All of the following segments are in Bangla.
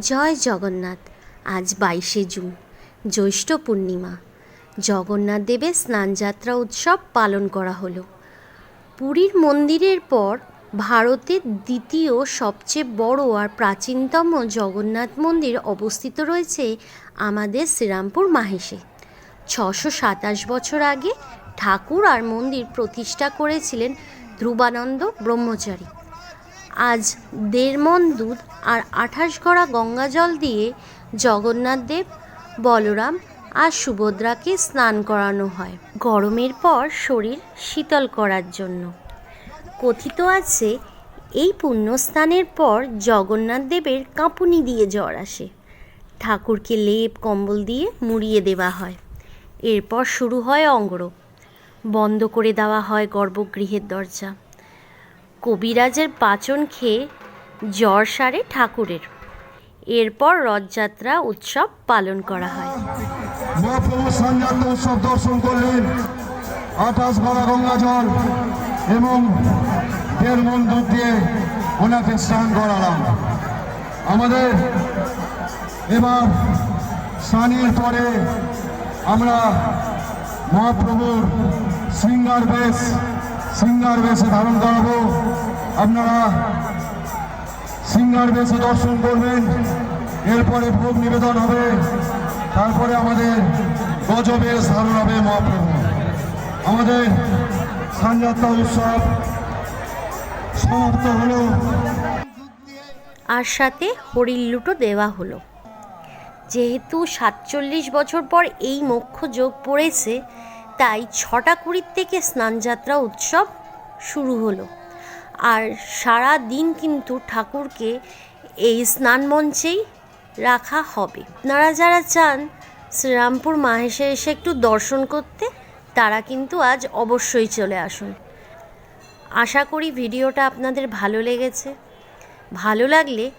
জয় জগন্নাথ, আজ বাইশে জুন, জ্যৈষ্ঠ পূর্ণিমা। জগন্নাথ দেবের স্নানযাত্রা উৎসব পালন করা হলো। পুরীর মন্দিরের পর ভারতের দ্বিতীয় সবচেয়ে বড় আর প্রাচীনতম জগন্নাথ মন্দির অবস্থিত রয়েছে আমাদের শ্রীরামপুর মাহেশে। ছশো সাতাশ বছর আগে ঠাকুর আর মন্দির প্রতিষ্ঠা করেছিলেন ধ্রুবানন্দ ব্রহ্মচারী। আজ দেড় মন দুধ আর আঠাশ গঙ্গা জল দিয়ে জগন্নাথ দেব, বলরাম আর সুভদ্রাকে স্নান করানো হয়। গরমের পর শরীর শীতল করার জন্য। কথিত আছে, এই পুণ্যস্নানের পর জগন্নাথ দেবের কাঁপুনি দিয়ে জ্বর আসে। ঠাকুরকে লেপ, কম্বল দিয়ে মুড়িয়ে দেওয়া হয়। এরপর শুরু হয় অঙ্গরোগ। বন্ধ করে দেওয়া হয় গর্ভগৃহের দরজা। কবিরাজের পাচন খেয়ে জ্বর সারে ঠাকুরের। এরপর রথযাত্রা উৎসব পালন করা হয়। দর্শন করলেন। আঠাশ ভরা গঙ্গা জল এবং দিয়ে ওনাকে স্নান করালাম। আমাদের এবার স্নানের পরে আমরা মহাপ্রভুর সিঙ্গার বেশ সিঙ্গার বেশে ধারণ করাবো। আপনারা সিঙ্গার বেশে দর্শন করবেন। এরপরে ভোগ নিবেদন হবে। তারপরে আমাদের গজবেশ ধারণ হবে মহাপ্রভু। আমাদের সানযাত্রা উৎসব সমাপ্ত হলো। আর সাথে হরির লুটো দেওয়া হলো। যেহেতু সাতচল্লিশ বছর পর এই মোক্ষ যোগ পড়েছে তাই ছটা কুড়ির থেকে স্নানযাত্রা উৎসব শুরু হলো। আর সারা দিন কিন্তু ঠাকুরকে এই স্নান মঞ্চেই রাখা হবে। আপনারা যারা চান শ্রীরামপুর মাহেশে এসে একটু দর্শন করতে, তারা কিন্তু আজ অবশ্যই চলে আসুন। আশা করি ভিডিওটা আপনাদের ভালো লেগেছে। ভালো লাগলে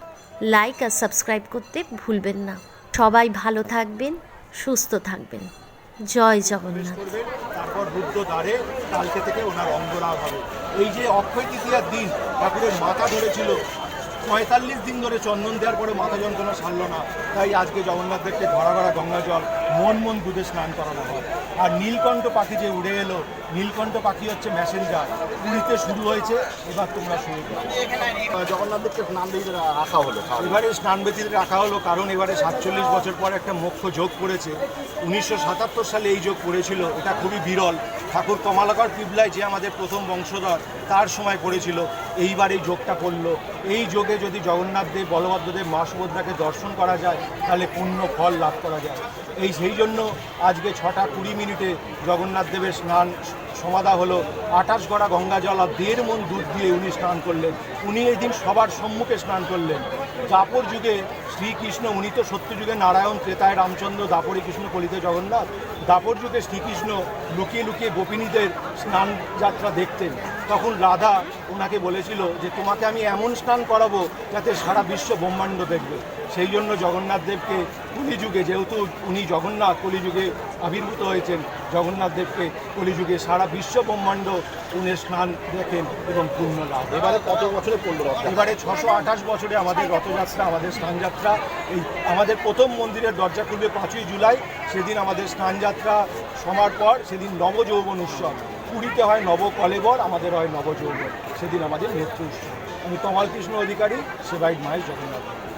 লাইক আর সাবস্ক্রাইব করতে ভুলবেন না। সবাই ভালো থাকবেন, সুস্থ থাকবেন। জয় জগন্নাথ। তারপর রুদ্র দ্বারে কালকে থেকে ওনার অঙ্গরাগ হবে। এই যে অক্ষয় তৃতীয়ার দিন, ঠাকুরের মাথা ধরেছিল। পঁয়তাল্লিশ দিন ধরে চন্দন দেওয়ার পরে মাথা যন্ত্রণা সারল না। তাই আজকে জগন্নাথ দেখতে ঘরা ঘরা গঙ্গা জল মন মন দুধে স্নান করানো হয়। আর নীলকণ্ঠ পাখি যে উড়ে এলো নীলকণ্ঠ পাখি হচ্ছে ম্যাসেঞ্জার পুরীতে শুরু হয়েছে এবার তোমরা শুরু করো। জগন্নাথ দেবকে স্নান দিয়ে রাখা হলো এবারে স্নান বেদিতে রাখা হলো কারণ এবারে সাতচল্লিশ বছর পর একটা মোক্ষ যোগ পড়েছে উনিশশো সাতাত্তর সালে এই যোগ পড়েছিল এটা খুবই বিরল। ঠাকুর কমালাকর পিবলায় যে আমাদের প্রথম বংশধর তার সময় পড়েছিল এইবার এই যোগটা পড়ল এই যোগে যদি জগন্নাথ দেব বলভদ্রদেব মা সুভদ্রাকে দর্শন করা যায় তাহলে পূর্ণ ফল লাভ করা যায়। এই সেই জন্য আজকে ছটা কুড়ি মিনিটে জগন্নাথ দেবের স্নান সমাধা হলো। আঠাশ গড়া গঙ্গা জল আর দেড় মন দুধ দিয়ে উনি স্নান করলেন। উনি এই দিন সবার সম্মুখে স্নান করলেন। দাপর যুগে শ্রীকৃষ্ণ, উনি তো সত্য যুগে নারায়ণ, ত্রেতায় রামচন্দ্র, দাপরে কৃষ্ণ, কলিতে জগন্নাথ। দাপর যুগে শ্রীকৃষ্ণ লুকিয়ে লুকিয়ে গোপিনীদের স্নান যাত্রা দেখতেন। তখন রাধা ওনাকে বলেছিল যে তোমাকে আমি এমন স্নান করাবো যাতে সারা বিশ্ব ব্রহ্মাণ্ড দেখবে। সেই জন্য জগন্নাথ দেবকে কলিযুগে যেহেতু উনি জগন্নাথ কলিযুগে আবির্ভূত হয়েছেন জগন্নাথ দেবকে কলিযুগে সারা বিশ্ব ব্রহ্মাণ্ড উনি স্নান দেখেন এবং পূর্ণ লাভ এবারে কত বছরে পড়ল এবারে ছশো আঠাশ বছরে আমাদের রথযাত্রা আমাদের স্নানযাত্রা এই আমাদের প্রথম মন্দিরের দরজা খুলবে পাঁচই জুলাই। সেদিন আমাদের স্নানযাত্রা সমার পর সেদিন নবযৌবন উৎসব। পুরীতে হয় নব কলেবর আমাদের হয় নবযৌবন। সেদিন আমাদের উৎসব। আমি তমাল কৃষ্ণ অধিকারী সেবাই মাহেশ জগন্নাথ।